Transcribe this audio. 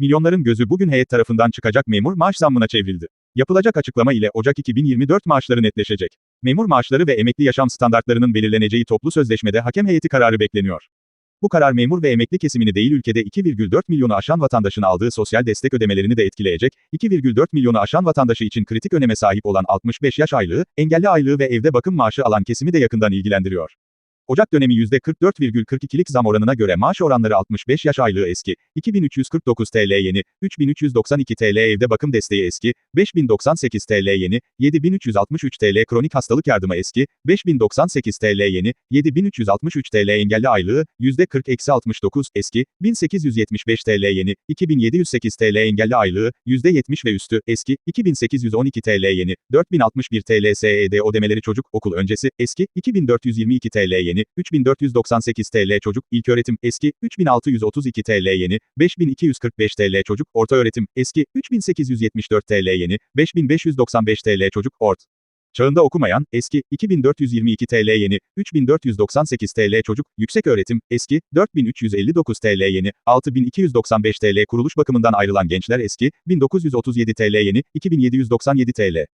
Milyonların gözü bugün heyet tarafından çıkacak memur maaş zammına çevrildi. Yapılacak açıklama ile Ocak 2024 maaşları netleşecek. Memur maaşları ve emekli yaşam standartlarının belirleneceği toplu sözleşmede hakem heyeti kararı bekleniyor. Bu karar memur ve emekli kesimini değil ülkede 2,4 milyonu aşan vatandaşın aldığı sosyal destek ödemelerini de etkileyecek, 2,4 milyonu aşan vatandaşı için kritik öneme sahip olan 65 yaş aylığı, engelli aylığı ve evde bakım maaşı alan kesimi de yakından ilgilendiriyor. Ocak dönemi %44,42'lik zam oranına göre maaş oranları 65 yaş aylığı eski, 2349 TL yeni, 3392 TL evde bakım desteği eski, 5098 TL yeni, 7363 TL kronik hastalık yardımı eski, 5098 TL yeni, 7363 TL engelli aylığı, %40-69 eski, 1875 TL yeni, 2708 TL engelli aylığı, %70 ve üstü eski, 2812 TL yeni, 4061 TL SED ödemeleri çocuk okul öncesi eski, 2422 TL yeni, 3498 TL çocuk ilköğretim eski, 3632 TL yeni, 5245 TL çocuk orta öğretim eski, 3874 TL yeni, 5595 TL çocuk ort. Çağında okumayan, eski, 2422 TL yeni, 3498 TL çocuk, yüksek öğretim, eski, 4359 TL yeni, 6295 TL kuruluş bakımından ayrılan gençler eski, 1937 TL yeni, 2797 TL.